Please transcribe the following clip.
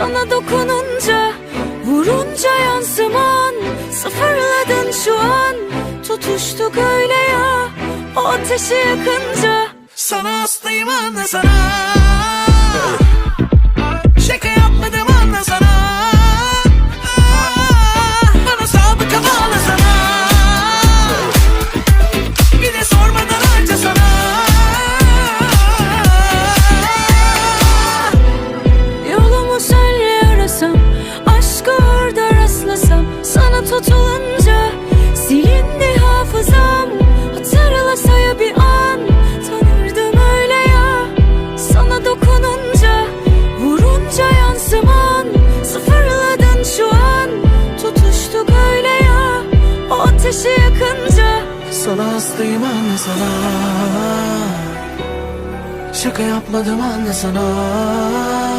Sana dokununca Vurunca yansıman Sıfırladın şu an. Tutuştuk öyle ya O ateşi yakınca. Sana hastayım anla sana Yolumu senle arasam Aşkı orada rastlasam Sana tutulunca Silindi hafızam. Hatırlasa ya bir an Tanırdım öyle ya. Sana dokununca Vurunca yansıman Sıfırladın şu an. Tutuştuk öyle ya O ateşi yakınca. Sana hastayım anla sana. Şaka yapmadım anla sana